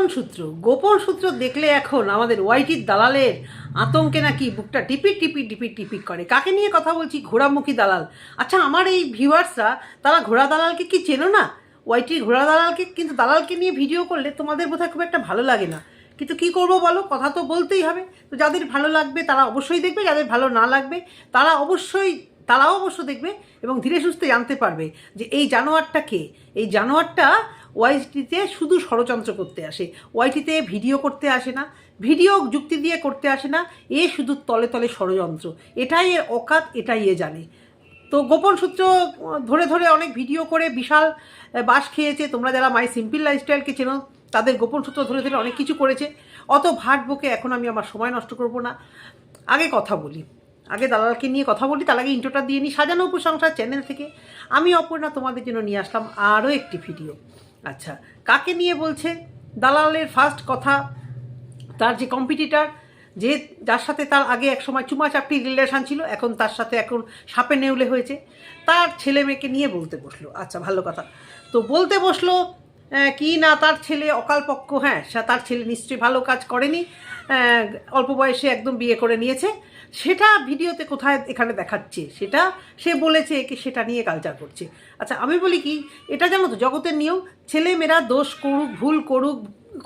গোপন সূত্র। গোপন সূত্র দেখলে এখন আমাদের ওয়াইটির দালালের আতঙ্কে নাকি বুকটা টিপি টিপি টিপি টিপি করে। কাকে নিয়ে কথা বলছি? ঘোড়ামুখী দালাল। আচ্ছা আমার এই ভিউয়ার্সরা, তারা ঘোড়া দালালকে কি চেনো না? ওয়াইটির ঘোড়া দালালকে, কিন্তু দালালকে নিয়ে ভিডিও করলে তোমাদের বোধহয় খুব একটা ভালো লাগে না। কিন্তু কি করব বলো? কথা তো বলতেই হবে। তো যাদের ভালো লাগবে, তারা অবশ্যই দেখবে। যাদের ভালো না লাগবে, তারা অবশ্যই, তারাও অবশ্য দেখবে এবং ধীরে সুস্থে জানতে পারবে যে এই জানোয়ারটা কে? এই জানোয়ারটা ওয়াইটিতে শুধু ষড়যন্ত্র করতে আসে ওয়াইটিতে ভিডিও করতে আসে না, ভিডিও যুক্তি দিয়ে করতে আসে না, এ শুধু তলে তলে ষড়যন্ত্র। এটাই এর অকাত, এটাই এ জানে। তো গোপন সূত্র ধরে ধরে অনেক ভিডিও করে বিশাল বাস খেয়েছে। তোমরা যারা মাই সিম্পল লাইফস্টাইলকে চেনো, তাদের গোপন সূত্র ধরে ধরে অনেক কিছু করেছে। অত ভাট বকে এখন আমি আমার সময় নষ্ট করব না। আগে কথা বলি। আগে দালালকে নিয়ে কথা বলি, তার আগে ইন্টোটা দিয়ে নিই। সাজানো উপসংসার চ্যানেল থেকে আমি অপর্ণা তোমাদের জন্য নিয়ে আসলাম আরও একটি ভিডিও। আচ্ছা কাকে নিয়ে বলছে? দালালের ফার্স্ট কথা, তার যে কম্পিটিটার যে যার সাথে তার আগে এক সময় চুমাচাপটি রিলেশন ছিল, এখন তার সাথে এখন সাপে নেউলে হয়েছে, তার ছেলে মেয়েকে নিয়ে বলতে বসল। আচ্ছা ভালো কথা। তো বলতে বসল কি না তার ছেলে অকালপক্ষ? হ্যাঁ তার ছেলে নিশ্চয়ই ভালো কাজ করেনি। অল্প বয়সে একদম বিয়ে করে নিয়েছে। সেটা ভিডিওতে কোথায় এখানে দেখাচ্ছে? সেটা সে বলেছে একে সেটা নিয়ে কালচার করছে। আচ্ছা আমি বলি কি, এটা জানো তো, জগতের নিয়ম ছেলে মেয়েরা দোষ করুক, ভুল করুক,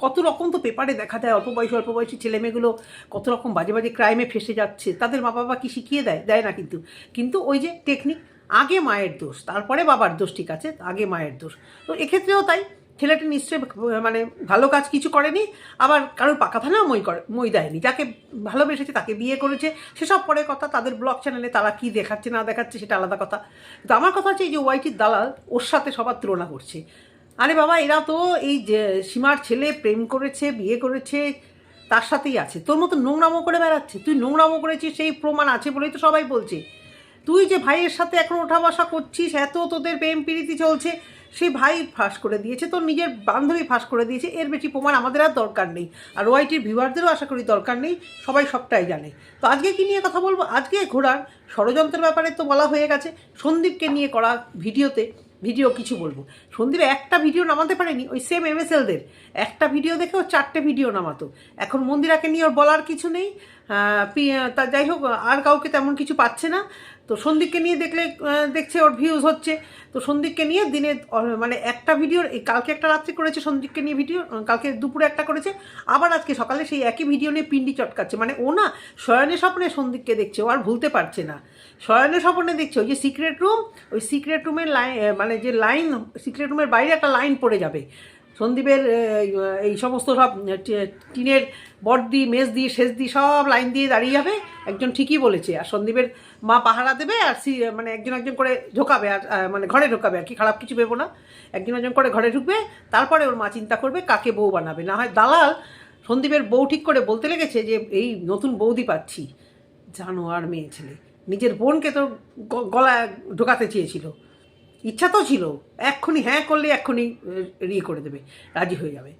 কত রকম তো পেপারে দেখা যায়, অল্প বয়সী অল্প বয়সী ছেলেমেয়েগুলো কত রকম বাজে বাজে ক্রাইমে ফেসে যাচ্ছে, তাদের মা বাবা কি শিখিয়ে দেয়? দেয় না কিন্তু। কিন্তু ওই যে টেকনিক আগে মায়ের দোষ, তারপরে বাবার দোষ ঠিক আছে, আগে মায়ের দোষ। তো এক্ষেত্রেও তাই ছেলেটা নিশ্চয়ই মানে ভালো কাজ কিছু করেনি, আবার কারোর পাকা থানাও মই করে, মই দেয়নি। যাকে ভালোবেসেছে তাকে বিয়ে করেছে। সেসব পরের কথা তাদের ব্লগ চ্যানেলে তারা কি দেখাচ্ছে না দেখাচ্ছে সেটা আলাদা কথা। কিন্তু আমার কথা হচ্ছে এই যে ওয়াইটির দালাল, ওর সাথে সবার তুলনা করছে। আরে বাবা, এরা তো এই যে সীমার ছেলে প্রেম করেছে, বিয়ে করেছে, তার সাথেই আছে। তোর মতো নোংরামো করে বেড়াচ্ছে। তুই নোংরামো করেছিস, সেই প্রমাণ আছে বলেই তো সবাই বলছে। তুই যে ভাইয়ের সাথে এখন ওঠা বসা করছিস, এত তোদের প্রেম প্রীতি চলছে সেই ভাই ফাঁস করে দিয়েছে, তোর নিজের বান্ধবী ফাঁস করে দিয়েছে, এর বেশি প্রমাণ আমাদের আর দরকার নেই। আর ওয়াইটির ভিউয়ারদেরও আশা করি দরকার নেই, সবাই সবটাই জানে। তো আজকে কি নিয়ে কথা বলব? আজকে ঘোড়ার ষড়যন্ত্রের ব্যাপারে তো বলা হয়ে গেছে, সন্দীপকে নিয়ে করা ভিডিওতে ভিডিও কিছু বলব। সন্দীপ একটা ভিডিও নামাতে পারেনি, ওই সেম এমএসএলদের একটা ভিডিও দেখে ও চারটে ভিডিও নামাতো। এখন মন্দিরাকে নিয়ে ওর বলার কিছু নেই তা যাই হোক, আর কাউকে তেমন কিছু পাচ্ছে না। তো সন্দীপকে নিয়ে দেখলে দেখছে ওর ভিউজ হচ্ছে। তো সন্দীপকে নিয়ে দিনে মানে একটা ভিডিও কালকে একটা রাত্রে করেছে সন্দীপকে নিয়ে ভিডিও কালকে দুপুরে একটা করেছে। আবার আজকে সকালে সেই একই ভিডিও নিয়ে পিন্ডি চটকাচ্ছে। মানে ও না শয়নে স্বপ্নে সন্দীপকে দেখছে, ও আর ভুলতে পারছে না। শয়নে স্বপ্নে দেখছে, ওই যে সিক্রেট রুম ওই সিক্রেট রুমের লাইন মানে যে লাইন সিক্রেট রুমের বাইরে একটা লাইন পড়ে যাবে। সন্দীপের এই সমস্ত সব টিনের বর্দি, মেজদি শেষদি সব লাইন দিয়ে দাঁড়িয়ে যাবে। একজন ঠিকই বলেছে। আর সন্দীপের মা পাহারা দেবে আর সি মানে একজন একজন করে ঢোকাবে আর মানে ঘরে ঢোকাবে। আর কি খারাপ কিছু ভেবো না। একজন একজন করে ঘরে ঢুকবে। তারপরে ওর মা চিন্তা করবে কাকে বউ বানাবে। না হয় দালাল সন্দীপের বউ ঠিক করে বলতে লেগেছে যে, এই নতুন বৌদি পাচ্ছি। জানো আর মেয়ে ছেলে। নিজের বোনকে তো গলায় ঢোকাতে চেয়েছিল। ইচ্ছা তো ছিল, এক্ষুনি হ্যাঁ করলে এক্ষুনি ইয়ে করে দেবে, রাজি হয়ে যাবে।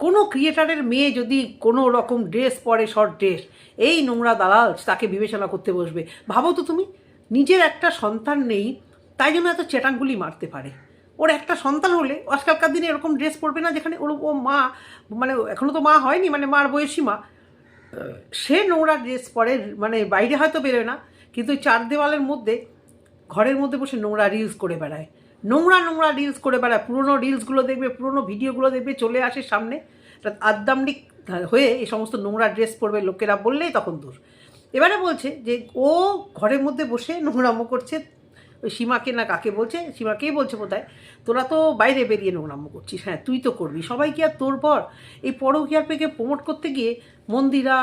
কোনো ক্রিয়েটারের মেয়ে যদি কোনো রকম ড্রেস পরে, শর্ট ড্রেস, এই নোংরা দালাল, তাকে বিবেচনা করতে বসবে, ভাবো তো তুমি, নিজের একটা সন্তান নেই, তাই জন্য এত চেটাঙ্গুলি মারতে পারে। ওর একটা সন্তান হলে, আজকালকার দিনে এরকম ড্রেস পরবে না, যেখানে ওর, ও মা মানে এখনও তো মা হয়নি মানে মার বয়সী মা, সে নোংরা ড্রেস পরে মানে বাইরে হয়তো বেরোয় না, কিন্তু চার দেওয়ালের মধ্যে ঘরের মধ্যে বসে নোংরা রিলস করে বেড়ায়। নোংরা নোংরা রিলস করে বেড়ায়। পুরোনো রিলসগুলো দেখবে, পুরোনো ভিডিওগুলো দেখবে, চলে আসে সামনে। তা আদ্দামনিক হয়ে এই সমস্ত নোংরা ড্রেস পরবে লোকেরা বললেই তখন দোষ। এবারে বলছে যে ও ঘরের মধ্যে বসে নোংরামো করছে। ওই সীমাকে না কাকে বলছে? সীমাকেই বলছে বোধহয়, তোরা তো বাইরে বেরিয়ে নোংরামো করছিস। হ্যাঁ তুই তো করবি। সবাই কি আর তোর পর এই পরকিয়ার পেকে প্রমোট করতে গিয়ে মন্দিরা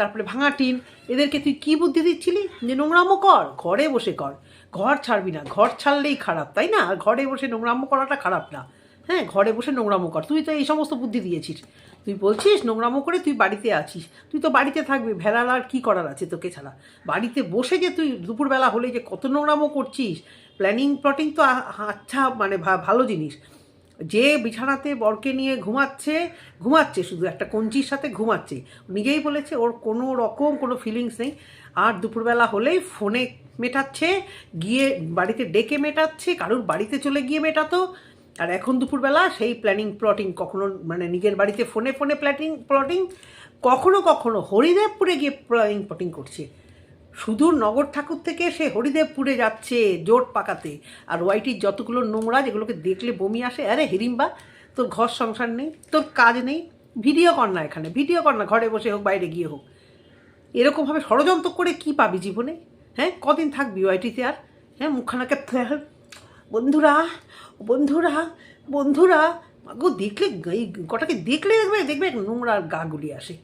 তারপরে ভাঙা টিন। এদেরকে তুই কি বুদ্ধি দিচ্ছিলি? যে নোংরামো কর, ঘরে বসে কর। ঘর ছাড়বি না, ঘর ছাড়লেই খারাপ, তাই না? আর ঘরে বসে নোংরামো করাটা খারাপ না। হ্যাঁ ঘরে বসে নোংরামো কর। তুই তো এই সমস্ত বুদ্ধি দিয়েছিস। তুই বলছিস নোংরামো করে তুই বাড়িতে আছিস। তুই তো বাড়িতে থাকবি ভেড়ার আর কী করার আছে তোকে ছাড়া? বাড়িতে বসে যে তুই দুপুরবেলা হলে যে কত নোংরামো করছিস প্ল্যানিং প্লটিং তো আচ্ছা মানে ভালো জিনিস। যে বিছানাতে বরকে নিয়ে ঘুমাচ্ছে ঘুমাচ্ছে, শুধু একটা কঞ্চির সাথে ঘুমাচ্ছে। নিজেই বলেছে, ওর কোনো রকম কোনো ফিলিংস নেই। আর দুপুরবেলা হলেই ফোনে মেটাচ্ছে, গিয়ে বাড়িতে ডেকে মেটাচ্ছে, কারোর বাড়িতে চলে গিয়ে মেটাতো। আর এখন দুপুরবেলা সেই প্ল্যানিং প্লটিং কখনো মানে নিজের বাড়িতে ফোনে ফোনে প্ল্যাটিং প্লটিং কখনো কখনো হরিদেবপুরে গিয়ে প্ল্যানিং প্লটিং করছে। সুদূর নগর ঠাকুর থেকে সে হরিদেবপুরে যাচ্ছে জোট পাকাতে। আর ওয়াইটির যতগুলো নোংরা, যেগুলোকে দেখলে বমি আসে, আরে হিরিম্বা, তোর ঘর সংসার নেই, তোর কাজ নেই, ভিডিও কর না এখানে, ভিডিও কর না, ঘরে বসে হোক, বাইরে গিয়ে হোক। এরকমভাবে ষড়যন্ত্র করে কি পাবি জীবনে? হ্যাঁ কদিন থাকবি ওয়াইটিতে আর? হ্যাঁ মুখখানাকে ফেল। বন্ধুরা বন্ধুরা বন্ধুরা গো দেখলে এই কটাকে দেখলে দেখবে দেখবে নোংরার গা গুলি আসে।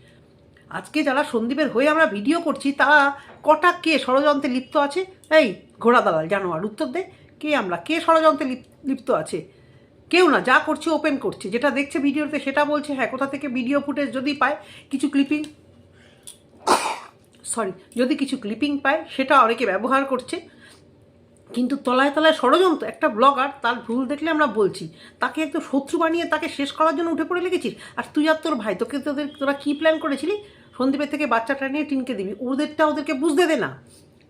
আজকে যারা সন্দীপের হয়ে আমরা ভিডিও করছি, তারা কটা কে ষড়যন্ত্রে লিপ্ত আছে? এই, ঘোড়া দালাল, জানোয়ার, উত্তর দে। কে আমরা? কে ষড়যন্ত্রে লিপ- লিপ্ত আছে? কেউ না, যা করছে ওপেন করছে। যেটা দেখছে ভিডিওতে, সেটা বলছে হ্যাঁ কোথা থেকে ভিডিও ফুটেজ যদি পায়, কিছু ক্লিপিং সরি যদি কিছু ক্লিপিং পায়, সেটা অনেকে ব্যবহার করছে। কিন্তু তলায় তলায় ষড়যন্ত্র, একটা ব্লগার তার ভুল দেখলে আমরা বলছি। তাকে একটু শত্রু বানিয়ে তাকে শেষ করার জন্য উঠে পড়ে লেগেছিস? আর তুই আর তোর ভাই, তোকে তোদের, তোরা কী প্ল্যান করেছিলি? সন্দীপের থেকে বাচ্চাটা নিয়ে টিনকে দিবি। ওদেরটা ওদেরকে বুঝতে দে না।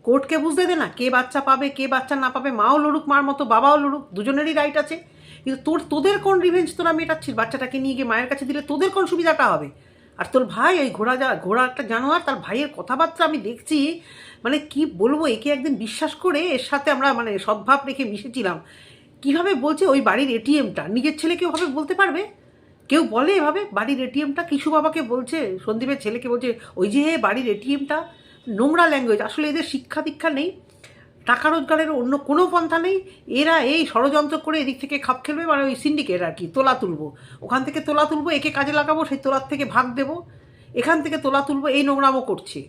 কোর্টকে বুঝতে দে না কে বাচ্চা পাবে, কে বাচ্চা না পাবে, মাও লড়ুক, মার মতো বাবাও লড়ুক, দুজনেরই রাইট আছে। কিন্তু তোর, তোদের কোন রিভেঞ্জ তোরা মেটাচ্ছিস? বাচ্চাটাকে নিয়ে গিয়ে মায়ের কাছে দিলে তোদের কোন সুবিধাটা হবে? আর তোর ভাই ওই ঘোড়া যা, ঘোড়া একটা জানোয়ার, তার ভাইয়ের কথাবার্তা আমি দেখছি। মানে কি বলব, একে একদিন বিশ্বাস করে এর সাথে আমরা মানে সদ্ভাব রেখে মিশেছিলাম। কীভাবে বলছে ওই বাড়ির এটিএমটা নিজের ছেলেকে ওভাবে বলতে পারবে? কেউ বলে এভাবে? বাড়ির এটিএমটা কিশু বাবাকে বলছে, সন্দীপের ছেলেকে বলছে, ওই যে বাড়ির এটিএমটা নোংরা ল্যাঙ্গুয়েজ আসলে এদের শিক্ষা দীক্ষা নেই, টাকা রোজগারের অন্য কোনো পন্থা নেই, এরা এই ষড়যন্ত্র করে এদিক থেকে খাপ খেলবে মানে ওই সিন্ডিকেট আর কি, তোলা তুলবো। ওখান থেকে তোলা তুলবো, একে কাজে লাগাবো, সেই তোলার থেকে ভাগ দেবো, এখান থেকে তোলা তুলবো, এই নোংরামও করছে।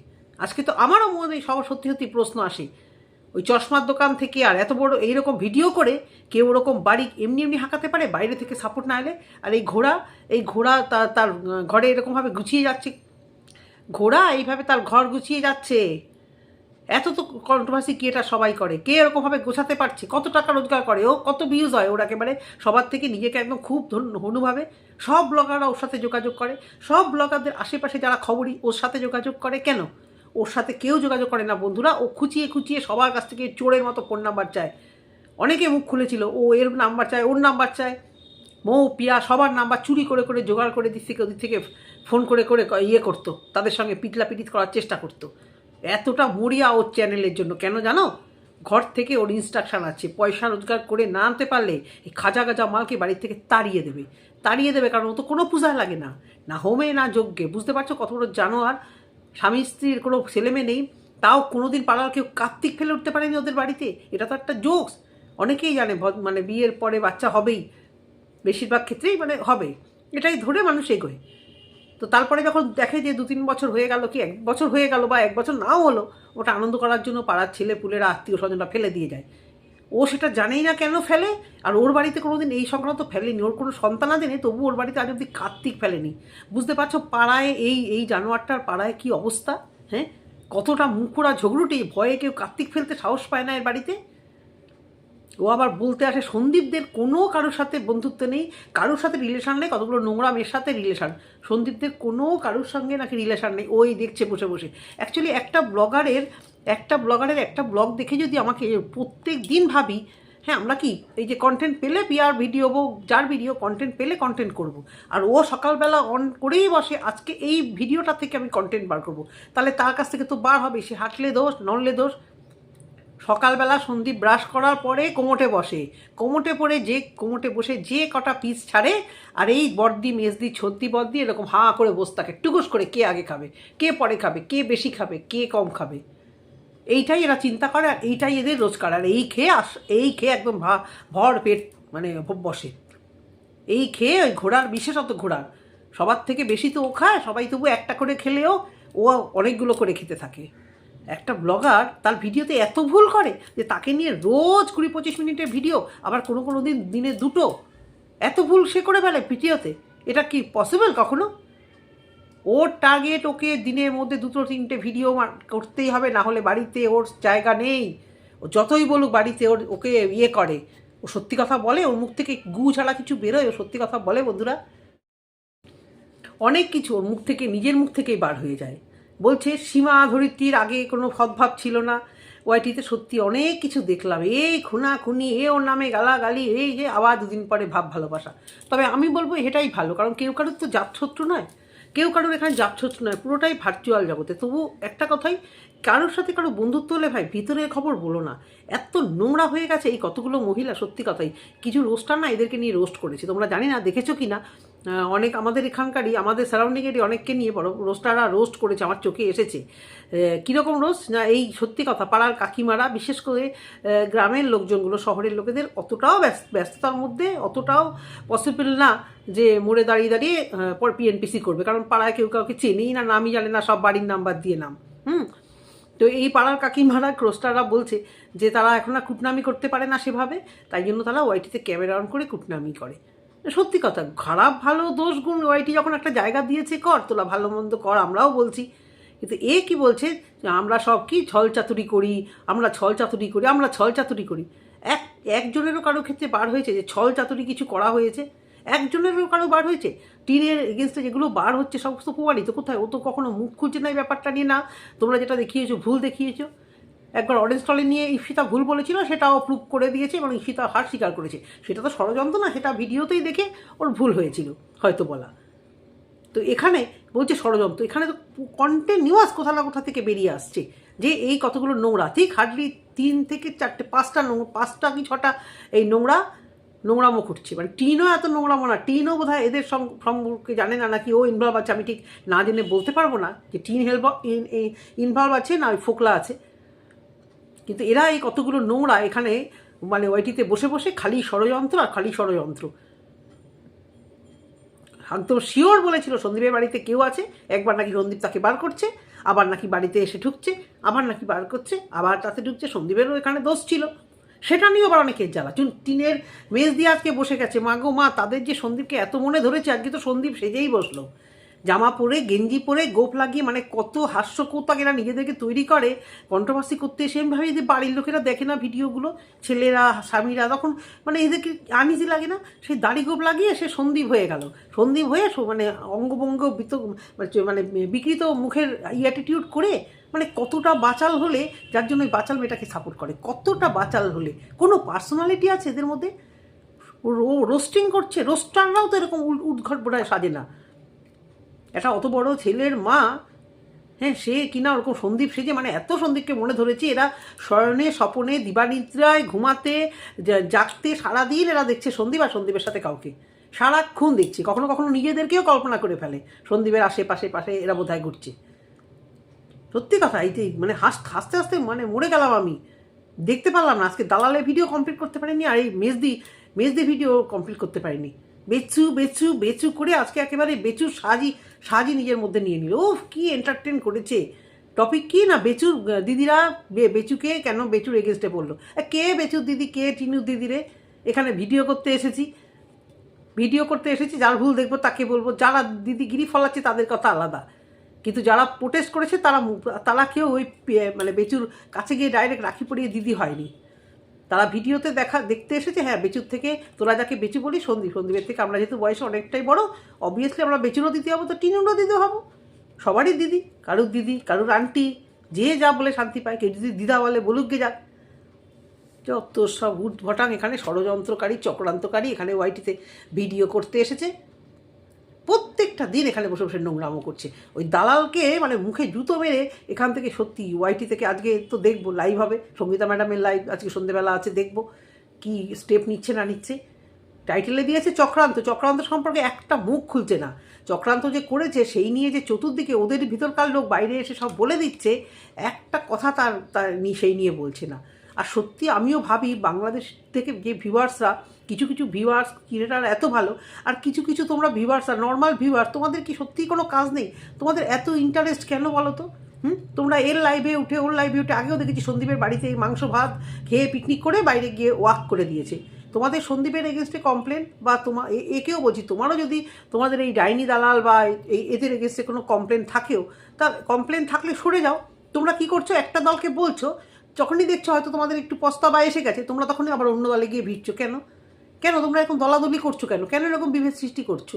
আজকে তো আমারও মনে সব সত্যি সত্যি প্রশ্ন আসে ওই চশমার দোকান থেকে আর এত বড় এইরকম ভিডিও করে কেউ ওরকম বাড়ি এমনি এমনি হাঁকাতে পারে, বাইরে থেকে সাপোর্ট না এলে। আর এই ঘোড়া এই ঘোড়া তার তার ঘরে এরকমভাবে গুছিয়ে যাচ্ছে। ঘোড়া এইভাবে তার ঘর গুছিয়ে যাচ্ছে। এত তো কন্ট্রোভার্সি এটা সবাই করে? কে এরকমভাবে গোছাতে পারছে? কত টাকা রোজগার করে? ও কত ভিউজ হয়? ওর একেবারে সবার থেকে নিজেকে একদম খুব হনুভাবে। সব ব্লগাররা ওর সাথে যোগাযোগ করে। সব ব্লগারদের আশেপাশে যারা খবরই ওর সাথে যোগাযোগ করে। কেন? ওর সাথে কেউ যোগাযোগ করে না, বন্ধুরা। ও খুঁচিয়ে খুঁচিয়ে সবার কাছ থেকে চোরের মতো ফোন নাম্বার চায়। অনেকে মুখ খুলেছিল, ও এর নাম্বার চায়, ওর নাম্বার চায়। মৌ, পিয়া সবার নাম্বার চুরি করে করে জোগাড় করে দিক থেকে, ওদিক থেকে ফোন করে করে ইয়ে করতো, তাদের সঙ্গে পিটলা পিটিত করার চেষ্টা করতো। এতটা মরিয়া ওর চ্যানেলের জন্য। কেন জানো? ঘর থেকে ওর ইনস্ট্রাকশন আছে, পয়সা রোজগার করে না আনতে পারলে এই খাজা গাজা মালকে বাড়ির থেকে তাড়িয়ে দেবে। তাড়িয়ে দেবে কারণ ও তো কোনো পূজা লাগে না। না হোমে না যজ্ঞে। বুঝতে পারছ কত বড় জানোয়ার? স্বামী স্ত্রীর কোনো ছেলেমেয়ে নেই, তাও কোনোদিন পাড়ার কেউ কার্তিক ফেলে উঠতে পারেনি ওদের বাড়িতে? এটা তো একটা জোকস অনেকেই জানে মানে বিয়ের পরে বাচ্চা হবেই। বেশিরভাগ ক্ষেত্রেই মানে হবে। এটাই ধরে মানুষ এগোয়। তো তারপরে যখন দেখে যে দু তিন বছর হয়ে গেল কি, এক বছর হয়ে গেল বা এক বছর নাও হলো, ওটা আনন্দ করার জন্য পাড়ার ছেলে পুলেরা আত্মীয় স্বজনরা ফেলে দিয়ে যায়। ও সেটা জানেই না কেন ফেলে, আর ওর বাড়িতে কোনো দিন এই সংক্রান্ত ফেলেনি। ওর কোনো সন্তান আদেনি তবু ওর বাড়িতে আজ অব্দি কার্তিক ফেলেনি। বুঝতে পারছ পাড়ায় এই এই জানোয়ারটার পাড়ায় কি অবস্থা? হ্যাঁ? কতটা মুখোড়া ঝগড়ুটি, ভয়ে কেউ কার্তিক ফেলতে সাহস পায় না এর বাড়িতে? ও আবার বলতে আসে, সন্দীপদের কোনো কারোর সাথে বন্ধুত্ব নেই, কারোর সাথে রিলেশান নেই, কতগুলো নোংরা মেয়ের সাথে রিলেশন সন্দীপদের কোনো কারোর সঙ্গে নাকি রিলেশান নেই, ওই দেখছে বসে বসে। অ্যাকচুয়ালি একটা ব্লগারের একটা ব্লগারের একটা ব্লগ দেখে যদি আমাকে প্রত্যেক দিন ভাবি হ্যাঁ আমরা কি এই যে কন্টেন্ট পেলে পিআর ভিডিও যার ভিডিও কন্টেন্ট পেলে কন্টেন্ট করব? আর ও সকালবেলা অন করেই বসে, আজকে এই ভিডিওটা থেকে আমি কন্টেন্ট বার করব। তাহলে তার কাছ থেকে তো বার হবে, সে হাঁটলে দোষ, নড়লে দোষ। সকালবেলা সন্দীপ ব্রাশ করার পরে কোমোটে বসে। কোমোটে পরে যে, কোমোটে বসে যে কটা পিস ছাড়ে, আর এই বর্দি, মেজদি ছদ্দি বর্দি, এরকম হা করে বসে থাকে। টুকুস করে কে আগে খাবে, কে পরে খাবে, কে বেশি খাবে, কে কম খাবে। এইটাই এরা চিন্তা করে আর এইটাই এদের রোজগার। আর এই খেয়ে আস, এই খেয়ে একদম ভর পেট মানে বসে। এই খেয়ে ওই ঘোড়ার, বিশেষত ঘোড়ার, সবার থেকে বেশি তো ও খায়, সবাই তবু একটা করে খেলেও ও অনেকগুলো করে খেতে থাকে। একটা ব্লগার তার ভিডিওতে এত ভুল করে যে তাকে নিয়ে রোজ কুড়ি পঁচিশ মিনিটের ভিডিও, আবার কোনো কোনো দিন দিনে দুটো। এত ভুল সে করে ফেলে ভিডিওতে এটা কি পসিবল কখনো? ওর টার্গেট ওকে দিনের মধ্যে দুটো তিনটে ভিডিও করতেই হবে, না হলে বাড়িতে ওর জায়গা নেই। ও যতই বলুক বাড়িতে ওর, ওকে ইয়ে করে। ও সত্যি কথা বলে, ওর মুখ থেকে গু ছাড়া কিছু বেরোয়, ও সত্যি কথা বলে বন্ধুরা। অনেক কিছু ওর মুখ থেকে, নিজের মুখ থেকেই বার হয়ে যায়। বলছে, সীমা ধরিত্রীর আগে কোনো সদ্ভাব ছিল না। ওয়াইটিতে সত্যি অনেক কিছু দেখলাম। এই খুনা খুনি এ ওর নামে গালাগালি, এই যে আবার দুদিন পরে ভাব ভালোবাসা। তবে আমি বলব এটাই ভালো, কারণ কেউ কারোর তো জাতশত্রু নয়। কেউ কারোর এখানে যাচ্ছ নয়, পুরোটাই ভার্চুয়াল জগতে। তবু একটা কথাই, কারোর সাথে কারও বন্ধুত্ব হলে ভাই ভিতরের খবর বলো না। এত নোংরা হয়ে গেছে এই কতগুলো মহিলা, সত্যি কথাই। কিছু রোস্টার না এদেরকে নিয়ে রোস্ট করেছে। তোমরা জানি না, দেখেছ কি না অনেক আমাদের এখানকারই, আমাদের সারাউন্ডিংয়েরই অনেককে নিয়ে বড় রোস্টাররা রোস্ট করেছে, আমার চোখে এসেছে। কীরকম রোস্ট? না, এই সত্যি কথা, পাড়ার কাকিমারা, বিশেষ করে গ্রামের লোকজনগুলো, শহরের লোকেদের অতটাও ব্যস্ত, ব্যস্ততার মধ্যে, অতটাও পসিবল না যে মোড়ে দাঁড়িয়ে দাঁড়িয়ে পর পিএনপিসি করবে। কারণ পাড়ায় কেউ কাউকে চেনেই না, নামই জানে না, সব বাড়ির নাম্বার দিয়ে নাম। হুম? তো এই পাড়ার কাকিমারা ক্রোস্টাররা বলছে যে, তারা এখন আর কুটনামি করতে পারে না সেভাবে, তাই জন্য তারা ওয়াইটিতে ক্যামেরা অন করে কুটনামি করে। সত্যি কথা, খারাপ ভালো দোষ গুণ ওয়াইটি যখন একটা জায়গা দিয়েছে, কর, তোলা ভালো মন্দ কর, আমরাও বলছি। কিন্তু এ কি বলছে? আমরা সব কি ছল চাতুরি করি, আমরা ছল চাতুরি করি, আমরা ছল চাতুরি করি। এক, একজনেরও কারও ক্ষেত্রে বার হয়েছে যে ছল চাতুরি কিছু করা হয়েছে। একজনেরও কারও বার হয়েছে। টিনের এগেনস্টে যেগুলো বার হচ্ছে, সমস্ত প্রমাণিত কোথায়? ও তো কখনো মুখ খুলছে না এই ব্যাপারটা নিয়ে না। তোমরা যেটা দেখিয়েছো, ভুল দেখিয়েছো। একবার অরেঞ্জ স্টলে নিয়ে ঈশিতা ভুল বলেছিল, সেটাও প্রুভ করে দিয়েছে এবং ঈশিতা হার স্বীকার করেছে। সেটা তো ষড়যন্ত্র না, সেটা ভিডিওতেই দেখে ওর ভুল হয়েছিল, হয়তো বলা। তো এখানে বলছে ষড়যন্ত্র, এখানে তো কন্টিনিউয়াস কোথা না কোথা থেকে বেরিয়ে আসছে, যে এই কতগুলো নোংরা, ঠিক হার্ডলি তিন থেকে চারটে, পাঁচটা নোংরা পাঁচটা কি ছটা এই নোংরা নোংরামো করছে মানে টিনও এত নোংরামো না টিনও বোধ হয় এদের সম্পর্কে জানে না, নাকি ও ইনভলভ আছে, আমি ঠিক না জেনে বলতে পারব না, যে টিন হেল্প ইনভলভ আছে না ওই ফোকলা আছে। কিন্তু এরা এই কতগুলো নোংরা এখানে মানে ওইটিতে বসে বসে খালি ষড়যন্ত্র আর খালি ষড়যন্ত্র। একদম শিওর বলেছিল সন্দীপের বাড়িতে কেউ আছে, একবার নাকি সন্দীপ তাকে বার করছে, আবার নাকি বাড়িতে এসে ঢুকছে, আবার নাকি বার করছে, আবার তাতে ঢুকছে, সন্দীপেরও এখানে দোষ ছিল। সেটা নিয়েও আবার অনেকের জ্বালা। চুন, টিনের মেজ দিয়ে আজকে বসে গেছে, মা গো, মা, তাদের যে সন্দীপকে এত মনে ধরেছে, আজকে তো সন্দীপ সেজেই বসল। জামা পরে, গেঞ্জি পরে গোপ লাগিয়ে মানে কত হাস্যকৌতাক এরা নিজেদেরকে তৈরি করে। কন্ট্রোভার্সি করতে এসে আমি ভাবি যে বাড়ির লোকেরা দেখে না ভিডিওগুলো, ছেলেরা, স্বামীরা, তখন মানে এদেরকে আনিজি লাগে না। সেই দাড়ি গোপ লাগিয়ে সে সন্দীপ হয়ে গেল। সন্দীপ হয়ে মানে অঙ্গভঙ্গ বিত মানে মানে বিকৃত মুখের অ্যাটিটিউড করে মানে কতটা বাচাল হলে, যার জন্য ওই বাচাল মেয়েটাকে সাপোর্ট করে। কতটা বাচাল হলে। কোনো পার্সোনালিটি আছে এদের মধ্যে? রোস্টিং করছে। রোস্টাররাও তো এরকম উদ্ঘট বোধহয় সাজে না। একটা অত বড় ছেলের মা? হ্যাঁ সে কিনা ওরকম সন্দীপ সেজে মানে এত সন্দীপকে মনে ধরেছে, এরা শয়নে, স্বপনে, দিবানিদ্রায় ঘুমাতে জাগতে সারাদিন এরা দেখছে সন্দীপ আর সন্দীপের সাথে কাউকে। সারাক্ষণ দেখছে, কখনো কখনো নিজেদেরকেও কল্পনা করে ফেলে, সন্দীপের আশেপাশে, পাশে এরা বোধহয় ঘুরছে। সত্যি কথা, এই মানে হাস হাসতে হাসতে মানে মরে গেলাম আমি। দেখতে পারলাম না, আজকে দালালের ভিডিও কমপ্লিট করতে পারিনি, আর এই মেজদি মেজদি ভিডিও কমপ্লিট করতে পারিনি। বেচু বেচু বেচু করে আজকে একেবারে বেচু সাজি সাজি নিজের মধ্যে নিয়ে নিল। উফ, কি এন্টারটেন করেছে। টপিক কি না? বেচুর দিদিরা বেচুকে কেন বেচুর এগেনস্টে পড়ল কে বেচুর দিদি, কে টিনুর দিদিরে এখানে ভিডিও করতে এসেছি। ভিডিও করতে এসেছি, যার ভুল দেখব তাকে বলব, যারা দিদি গিরি ফলাচ্ছে তাদের কথা আলাদা। কিন্তু যারা প্রোটেস্ট করেছে তারা তারা কেউ ওই মানে বেচুর কাছে গিয়ে ডাইরেক্ট রাখি পরিয়ে দিদি হয়নি। তারা ভিডিওতে দেখা, দেখতে এসেছে হ্যাঁ বেচুর থেকে তোরা যাকে বেচু বলি, সন্দীপ, সন্দীপের থেকে আমরা যেহেতু বয়সে অনেকটাই বড় অবভিয়াসলি আমরা বেচুরও দিতে হব, তো টিনুরও দিতে হব। সবারই দিদি, কারুর দিদি, কারুর আন্টি, যে যা বলে শান্তি পায়, কেউ যদি দিদা বলে বলুক গে যাক যত সব উদ্ভটাং এখানে ষড়যন্ত্রকারী, চক্রান্তকারী এখানে ওয়াইটিতে ভিডিও করতে এসেছে। প্রত্যেকটা দিন এখানে বসে বসে নোংরামো করছে। ওই দালালকে মানে মুখে জুতো মেরে এখান থেকে সত্যি ওয়াইটি থেকে আজকে তো দেখব লাইভ হবে। সঙ্গীতা ম্যাডামের লাইভ আজকে সন্ধেবেলা আছে, দেখব কি স্টেপ নিচ্ছে না নিচ্ছে। টাইটেলে দিয়েছে চক্রান্ত। চক্রান্ত সম্পর্কে একটা মুখ খুলছে না। চক্রান্ত যে করেছে, সেই নিয়ে যে চতুর্দিকে ওদের ভিতরকার লোক বাইরে এসে সব বলে দিচ্ছে, একটা কথা তার তার সেই নিয়ে বলছে না। আর সত্যি আমিও ভাবি, বাংলাদেশ থেকে যে ভিউয়ার্সরা কিছু কিছু ভিউয়ার্স ক্রিয়েটার এত ভালো, আর কিছু কিছু তোমরা ভিউয়ার্সরা নর্মাল ভিউয়ার তোমাদের কি সত্যিই কোনো কাজ নেই? তোমাদের এত ইন্টারেস্ট কেন বলো তো? হুম? তোমরা এর লাইভে উঠে, ওর লাইভে উঠে, আগেও দেখেছি সন্দীপের বাড়িতে মাংস ভাত খেয়ে পিকনিক করে বাইরে গিয়ে ওয়াক করে দিয়েছে। তোমাদের সন্দীপের এগেনস্টে কমপ্লেন বা তোমার একেও বলছি, তোমারও যদি তোমাদের এই ডাইনি দালাল বা এই এদের এগেনস্টে কোনো কমপ্লেন থাকেও, তা কমপ্লেন থাকলে সরে যাও। তোমরা কি করছ? একটা দলকে বলছো, যখনই দেখছ হয়তো তোমাদের একটু পস্তাবা এসে গেছে, তোমরা তখনই আবার অন্য দলে গিয়ে ভিড়ছো। কেন? কেন তোমরা এখন দলাদলি করছ কেন? কেন এরকম বিভেদ সৃষ্টি করছ?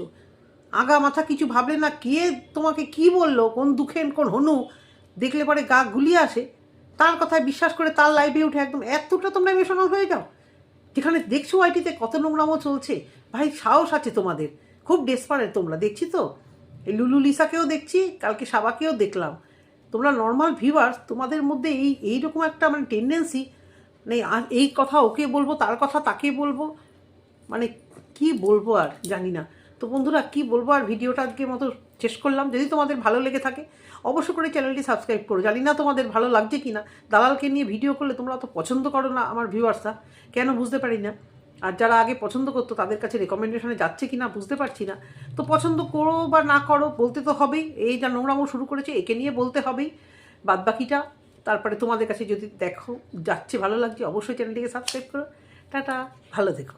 আগা মাথা কিছু ভাবলে না কে তোমাকে কি বলল? কোন দুঃখের, কোন হনু? দেখলে পরে গা গুলিয়ে আসে। তার কথায় বিশ্বাস করে তার লাইভে উঠে একদম এতটা তোমরা ইমোশনাল হয়ে যাও। যেখানে দেখছ আইটিতে কত নোংরামো চলছে। ভাই, সাহস আছে তোমাদের। খুব ডেসপারেট তোমরা। দেখছি তো? এই লুলু লিসাকেও দেখছি, কালকে সাবাকেও দেখলাম। তোমরা নর্মাল ভিউয়ার্স তোমাদের মধ্যে এই, এইরকম একটা মানে টেন্ডেন্সি মানে এই কথা ওকে বলব, তার কথা তাকে বলব মানে কি বলব আর জানি না। তো বন্ধুরা, কি বলব আর ভিডিওটা আজকে মতো শেষ করলাম। যদি তোমাদের ভালো লেগে থাকে অবশ্য করে চ্যানেলটি সাবস্ক্রাইব করো। জানি না তোমাদের ভালো লাগছে কি না দালালকে নিয়ে ভিডিও করলে তোমরা অত পছন্দ করো না আমার ভিউয়ার্সরা কেন বুঝতে পারি না? আর যারা আগে পছন্দ করতো, তাদের কাছে রেকমেন্ডেশনে যাচ্ছে কি না বুঝতে পারছি না। তো পছন্দ করো বা না করো, বলতে তো হবেই। এই যা নোংরামো শুরু করেছে, একে নিয়ে বলতে হবেই। বাদ বাকিটা তারপরে তোমাদের কাছে যদি দেখো, যাচ্ছে, ভালো লাগছে, অবশ্যই চ্যানেলটিকে সাবস্ক্রাইব করো। টাটা, ভালো থেকো।